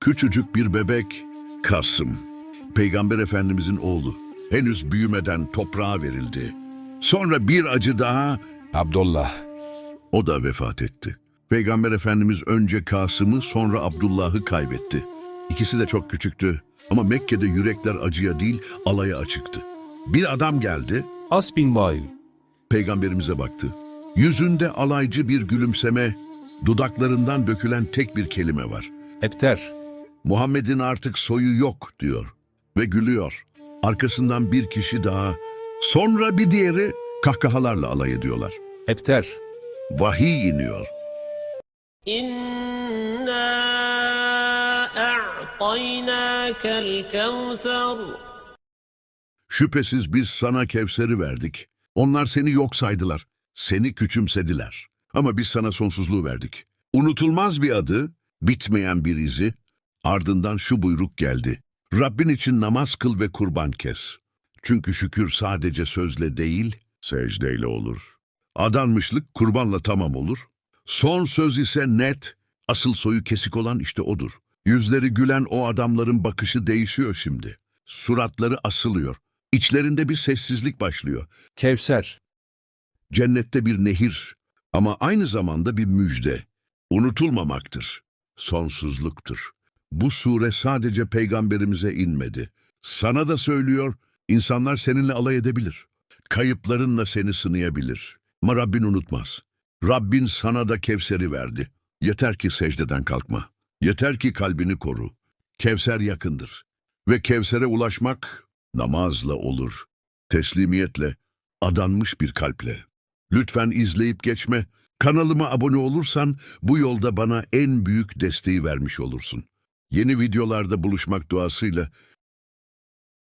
Küçücük bir bebek Kasım. Peygamber Efendimizin oğlu. Henüz büyümeden toprağa verildi. Sonra bir acı daha Abdullah. o da vefat etti. Peygamber Efendimiz önce Kasım'ı sonra Abdullah'ı kaybetti. İkisi de çok küçüktü ama Mekke'de yürekler acıya değil alaya açıktı. Bir adam geldi, As bin Vail. peygamberimize baktı. Yüzünde alaycı bir gülümseme, dudaklarından dökülen tek bir kelime var. Ebter. Muhammed'in artık soyu yok diyor ve gülüyor. Arkasından bir kişi daha, sonra bir diğeri kahkahalarla alay ediyorlar. Hepter. Vahiy iniyor. İnna a'taynâkel kevser. Şüphesiz biz sana Kevser'i verdik. Onlar seni yok saydılar, seni küçümsediler. Ama biz sana sonsuzluğu verdik. Unutulmaz bir adı, bitmeyen bir izi, Ardından şu buyruk geldi. Rabbin için namaz kıl ve kurban kes. Çünkü şükür sadece sözle değil, secdeyle olur. Adanmışlık kurbanla tamam olur. Son söz ise net, asıl soyu kesik olan işte odur. Yüzleri gülen o adamların bakışı değişiyor şimdi. Suratları asılıyor. İçlerinde bir sessizlik başlıyor. Kevser. Cennette bir nehir ama aynı zamanda bir müjde. Unutulmamaktır. Sonsuzluktur. Bu sure sadece peygamberimize inmedi. Sana da söylüyor, insanlar seninle alay edebilir. Kayıplarınla seni sınayabilir. Ama Rabbin unutmaz. Rabbin sana da Kevser'i verdi. Yeter ki secdeden kalkma. Yeter ki kalbini koru. Kevser yakındır. Ve Kevser'e ulaşmak namazla olur. Teslimiyetle, adanmış bir kalple. Lütfen izleyip geçme. Kanalıma abone olursan bu yolda bana en büyük desteği vermiş olursun. Yeni videolarda buluşmak duasıyla